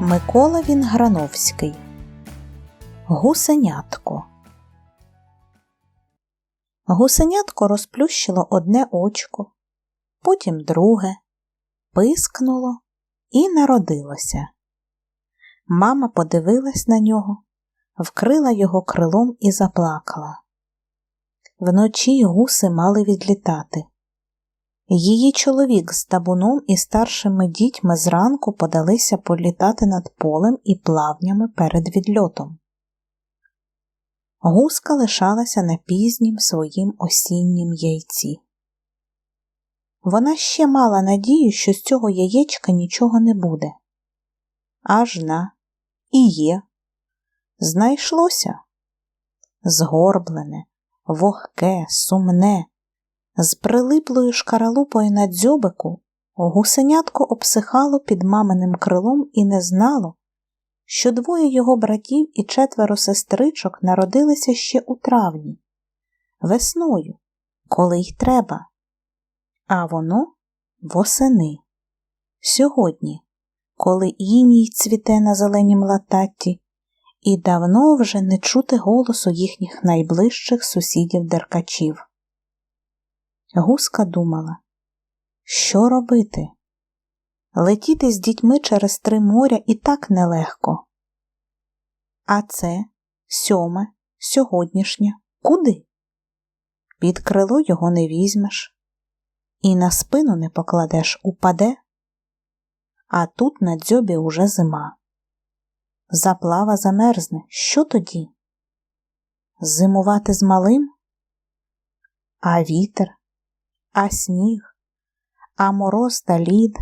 Микола Вінграновський Гусенятко Гусенятко розплющило одне очко, потім друге, пискнуло і народилося. Мама подивилась на нього, вкрила його крилом і заплакала. Вночі гуси мали відлітати. Її чоловік з табуном і старшими дітьми зранку подалися політати над полем і плавнями перед відльотом. Гуска лишалася на пізнім своїм осіннім яйці. Вона ще мала надію, що з цього яєчка нічого не буде. Аж на і є. Знайшлося згорблене, вогке, сумне. З прилиплою шкаралупою на дзьобику гусенятко обсихало під маминим крилом і не знало, що двоє його братів і четверо сестричок народилися ще у травні, весною, коли й треба, а воно восени. Сьогодні, коли іній цвіте на зеленім лататті, і давно вже не чути голосу їхніх найближчих сусідів деркачів. Гуска думала, що робити? Летіти з дітьми через три моря і так нелегко. А це сьоме, сьогоднішнє, куди? Під крило його не візьмеш, і на спину не покладеш упаде, а тут на дзьобі уже зима. Заплава замерзне, що тоді? Зимувати з малим? А вітер? А сніг, а мороз та лід,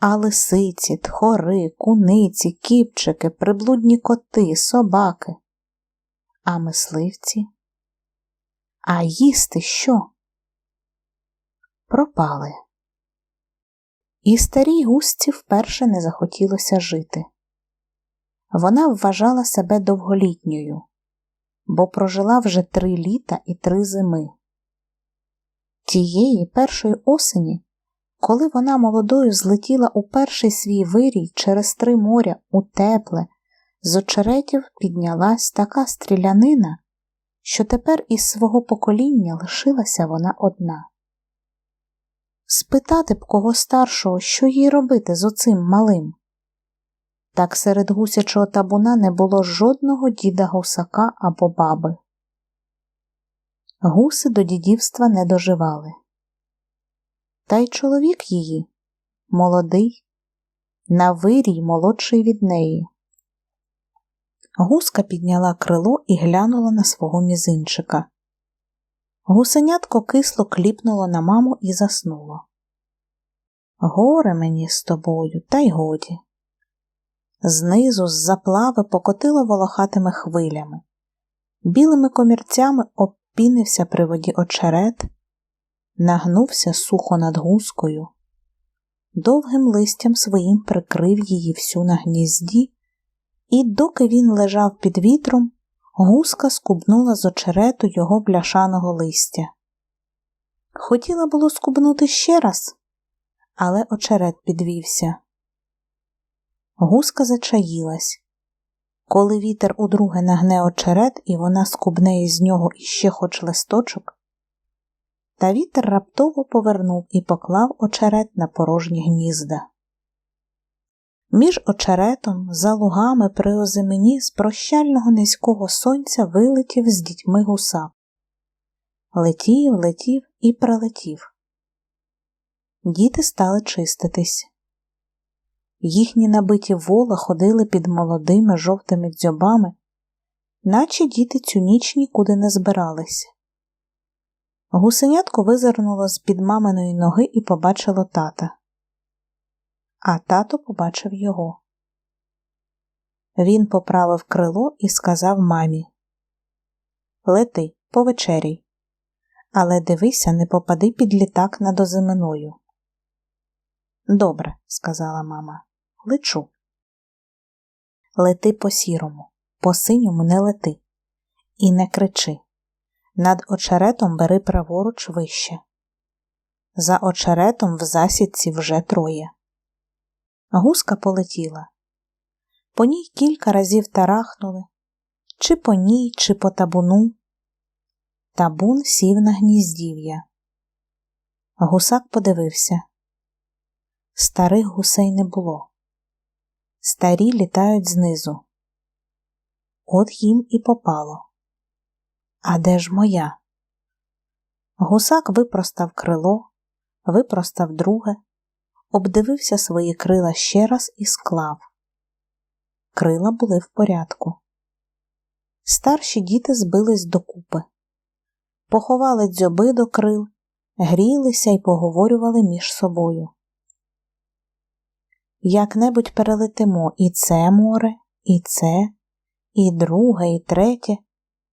а лисиці, тхори, куниці, кіпчики, приблудні коти, собаки, а мисливці. А їсти що? Пропали. І старій гусці вперше не захотілося жити. Вона вважала себе довголітньою, бо прожила вже три літа і три зими. Тієї першої осені, коли вона молодою злетіла у перший свій вирій через три моря у тепле, з очеретів піднялась така стрілянина, що тепер із свого покоління лишилася вона одна. Спитати б кого старшого, що їй робити з оцим малим. Так серед гусячого табуна не було жодного діда гусака або баби. Гуси до дідівства не доживали. Та й чоловік її молодий, на вирій молодший від неї. Гуска підняла крило і глянула на свого мізинчика. Гусенятко кисло кліпнуло на маму і заснуло. Горе мені з тобою, та й годі. Знизу з заплави покотило волохатими хвилями, білими комірцями об Пінився при воді очерет, нагнувся сухо над гускою, довгим листям своїм прикрив її всю на гнізді, і, доки він лежав під вітром, гуска скубнула з очерету його бляшаного листя. Хотіла було скубнути ще раз, але очерет підвівся. Гуска зачаїлась, коли вітер удруге нагне очерет, і вона скубне із нього іще хоч листочок, та вітер раптово повернув і поклав очерет на порожні гнізда. Між очеретом, за лугами при озимені з прощального низького сонця вилетів з дітьми гуса. Летів, летів і пролетів. Діти стали чиститись. Їхні набиті вола ходили під молодими жовтими дзьобами, наче діти цю ніч нікуди не збирались. Гусенятко визирнуло з під маминої ноги і побачило тата. А тато побачив його. Він поправив крило і сказав мамі Лети, повечеряй, але дивися, не попади під літак над озиминою. Добре, сказала мама лечу. Лети по сірому, по синьому не лети. І не кричи. Над очеретом бери праворуч вище. За очеретом в засідці вже троє. Гуска полетіла, По ній кілька разів тарахнули, чи по ній, чи по табуну. Табун сів на гніздів'я. Гусак подивився. Старих гусей не було. Старі літають знизу. От їм і попало. А де ж моя? Гусак випростав крило, випростав друге, обдивився свої крила ще раз і склав. Крила були в порядку. Старші діти збились докупи, поховали дзьоби до крил, грілися й поговорювали між собою. Як-небудь перелетимо і це море, і це, і друге, і третє,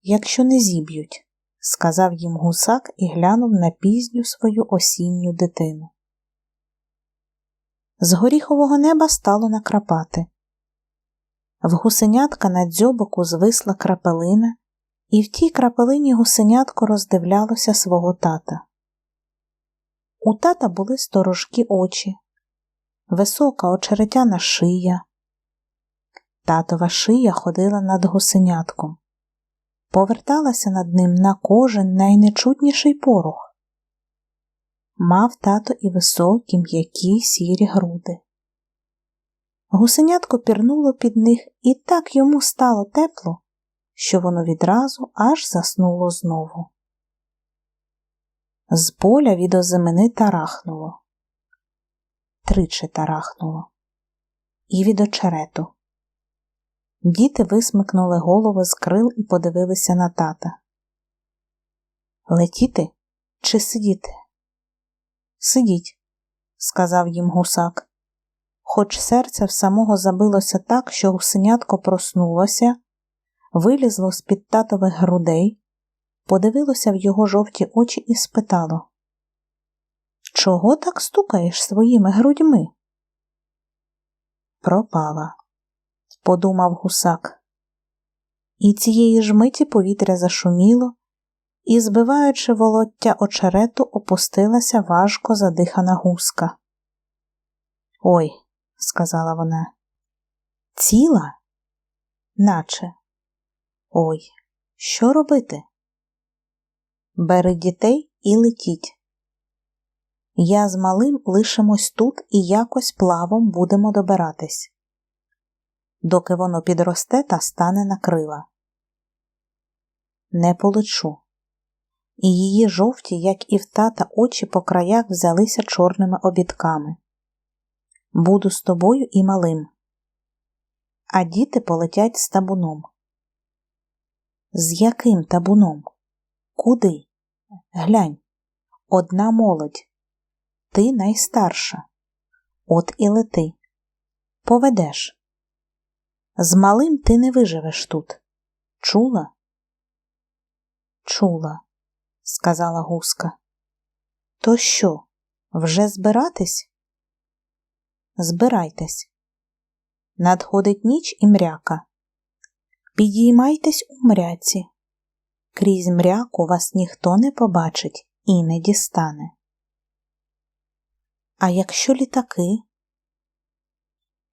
якщо не зіб'ють, сказав їм гусак і глянув на пізню свою осінню дитину. З горіхового неба стало накрапати. В гусенятка на дзьобоку звисла крапелина, і в тій крапелині гусенятко роздивлялося свого тата. У тата були сторожкі очі, висока очеретяна шия. Татова шия ходила над гусенятком, поверталася над ним на кожен найнечутніший порох. Мав тато і високі м'які сірі груди. Гусенятко пірнуло під них, і так йому стало тепло, що воно відразу аж заснуло знову. З поля від озимини тарахнуло, тричі тарахнуло, і від очерету. Діти висмикнули голови з крил і подивилися на тата. Летіти чи сидіти? Сидіть, сказав їм гусак. Хоч серце в самого забилося так, що гусенятко проснулося, вилізло з під татових грудей, подивилося в його жовті очі і спитало Чого так стукаєш своїми грудьми? Пропала, подумав гусак. І цієї ж миті повітря зашуміло, і, збиваючи волоття очерету, опустилася важко задихана гуска. Ой, сказала вона. Ціла? Наче. Ой, що робити? Бери дітей і летіть. Я з малим лишимось тут і якось плавом будемо добиратись, доки воно підросте та стане на крила. Не полечу. І її жовті, як і в тата, очі по краях взялися чорними обідками. Буду з тобою і малим. А діти полетять з табуном. З яким табуном? Куди? Глянь, одна молодь. Ти найстарша. От і лети. Поведеш. З малим ти не виживеш тут. Чула? Чула, сказала гуска. То що, вже збиратись? Збирайтесь. Надходить ніч і мряка. Підіймайтесь у мряці. Крізь мряку вас ніхто не побачить і не дістане. А якщо літаки?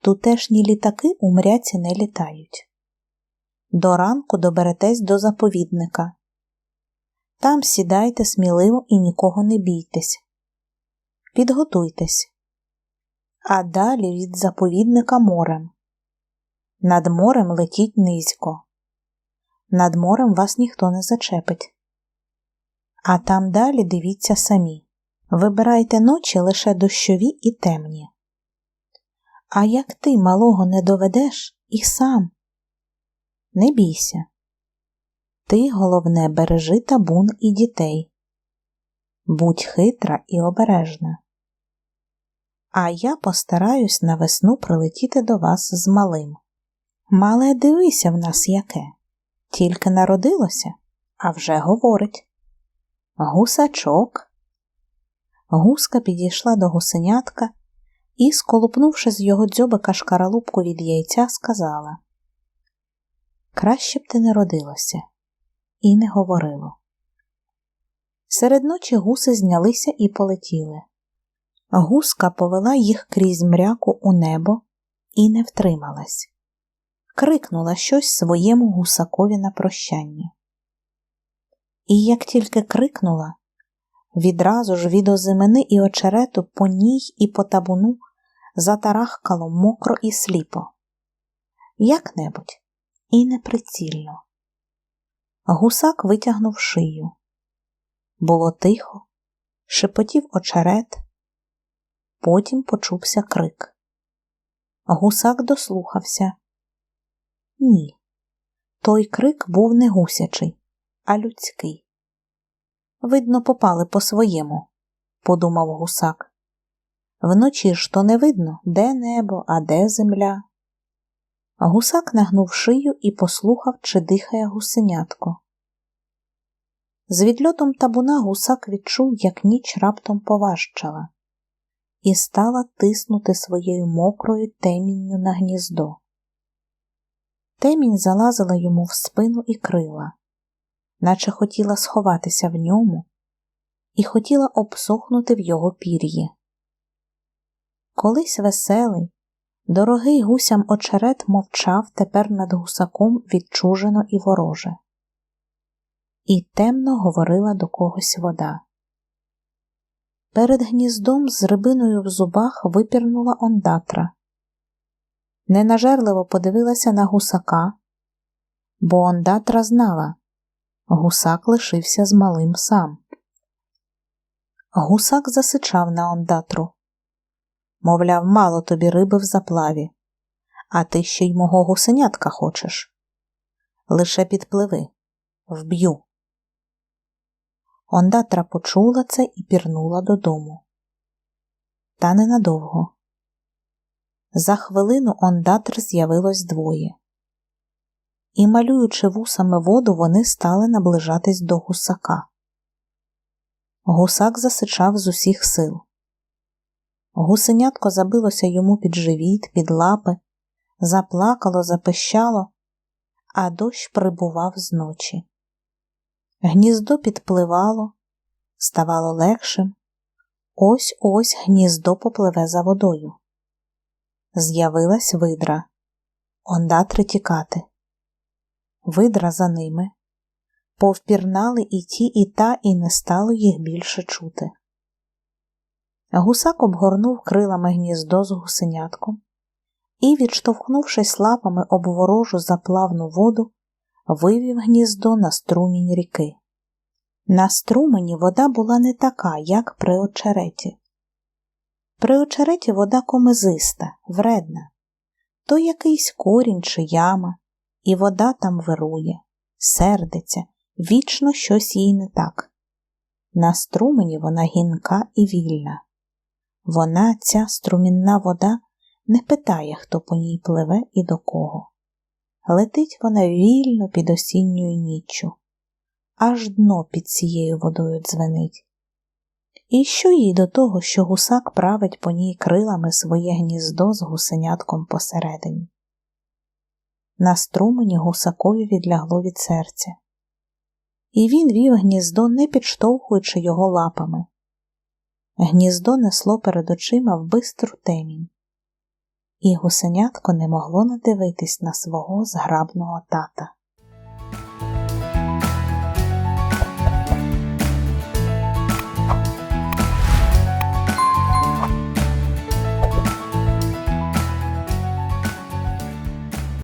Тутешні літаки у мряці не літають. До ранку доберетесь до заповідника. Там сідайте сміливо і нікого не бійтесь. Підготуйтесь а далі від заповідника морем. Над морем летіть низько. Над морем вас ніхто не зачепить. А там далі дивіться самі. Вибирайте ночі лише дощові і темні. А як ти малого не доведеш і сам? Не бійся. Ти, головне, бережи табун і дітей. Будь хитра і обережна а я постараюсь на весну прилетіти до вас з малим. Мале дивися в нас яке, тільки народилося, а вже говорить. Гусачок. Гуска підійшла до гусенятка і, сколупнувши з його дзьобика шкаралупку від яйця, сказала Краще б ти не родилося, і не говорило. Серед ночі гуси знялися і полетіли. Гуска повела їх крізь мряку у небо і не втрималась. крикнула щось своєму гусакові на прощання. І як тільки крикнула, відразу ж від озимини і очерету по ній і по табуну затарахкало мокро і сліпо, як-небудь і неприцільно. Гусак витягнув шию. Було тихо, шепотів очерет, потім почувся крик. Гусак дослухався. Ні, той крик був не гусячий, а людський. Видно, попали по своєму, подумав гусак. Вночі ж то не видно, де небо, а де земля. Гусак нагнув шию і послухав, чи дихає гусенятко. З відльотом табуна гусак відчув, як ніч раптом поважчала, і стала тиснути своєю мокрою темінню на гніздо. Темінь залазила йому в спину і крила, наче хотіла сховатися в ньому і хотіла обсохнути в його пір'ї. Колись веселий, дорогий гусям очерет мовчав тепер над гусаком відчужено і вороже. І темно говорила до когось вода. Перед гніздом з рибиною в зубах випірнула ондатра. Ненажерливо подивилася на гусака, бо ондатра знала гусак лишився з малим сам. Гусак засичав на ондатру. Мовляв, мало тобі риби в заплаві, а ти ще й мого гусенятка хочеш. Лише підпливи, вб'ю. Ондатра почула це і пірнула додому. Та ненадовго. За хвилину ондатр з'явилось двоє. І, малюючи вусами воду, вони стали наближатись до гусака. Гусак засичав з усіх сил. Гусенятко забилося йому під живіт, під лапи, заплакало, запищало, а дощ прибував зночі. Гніздо підпливало, ставало легшим. Ось ось гніздо попливе за водою. З'явилась видра, ондатри тікати. Видра за ними. Повпірнали і ті, і та, і не стало їх більше чути. Гусак обгорнув крилами гніздо з гусенятком і, відштовхнувшись лапами об ворожу заплавну воду, вивів гніздо на струмінь ріки. На струмені вода була не така, як при очереті. При очереті вода комизиста, вредна, то якийсь корінь чи яма, і вода там вирує, сердиться, вічно щось їй не так. На струмені вона гінка і вільна. Вона, ця струмінна вода, не питає, хто по ній пливе і до кого. Летить вона вільно під осінньою ніччю, аж дно під цією водою дзвенить. І що їй до того, що гусак править по ній крилами своє гніздо з гусенятком посередині? На струмені гусакові відлягло від серця, і він вів гніздо, не підштовхуючи його лапами. Гніздо несло перед очима в бистру темінь, і гусенятко не могло надивитись на свого зграбного тата.